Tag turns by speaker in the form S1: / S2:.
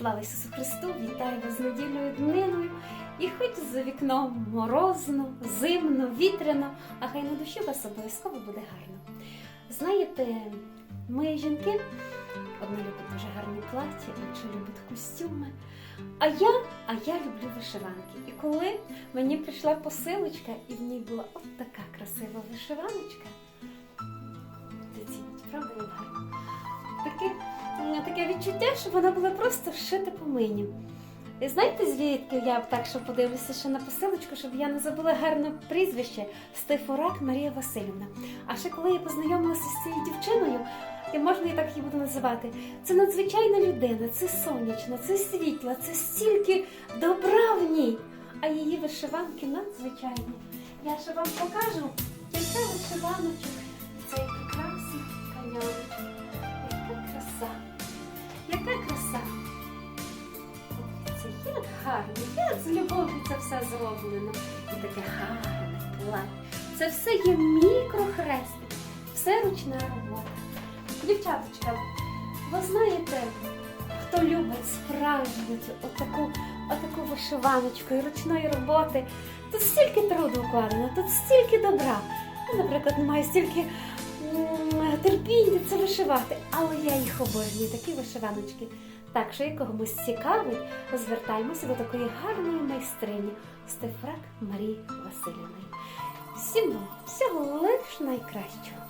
S1: Слава Ісусу Христу! Вітаю вас з недільною дниною. І хоч за вікном морозно, зимно, вітряно, а хай на душі вас обов'язково буде гарно. Знаєте, ми жінки, одна любить дуже гарні плаття, інша любить костюми. А я, а я люблю вишиванки. І коли мені прийшла посилочка, і в ній була от така красива вишиваночка, таке відчуття, що вона була просто вшита по мені. І знаєте, звідки я б так, що подивлюся ще на посилочку, щоб я не забула гарне прізвище Стефорак Марія Васильівна. А ще коли я познайомилася з цією дівчиною, і можна і так її буду називати, це надзвичайна людина, це сонячна, це світла, це стільки добра в ній. А її вишиванки надзвичайні. Я ще вам покажу кілька вишиваночок цей прекрасний каньоночок. Гарно, як з любов'ю це все зроблено. І таке гарне плаття. Це все є мікрохрестик, все ручна робота. Дівчаточка, ви знаєте, хто любить справжню отаку, отаку вишиваночку і ручної роботи, тут стільки труду вкладено, тут стільки добра. Я, наприклад, не маю стільки терпіння це вишивати, але я їх обожнюю, такі вишиваночки. Так що, як комусь цікавить, звертаємося до такої гарної майстрині Стефрак Марії Васильівни. Всім вам всього лиш найкращого.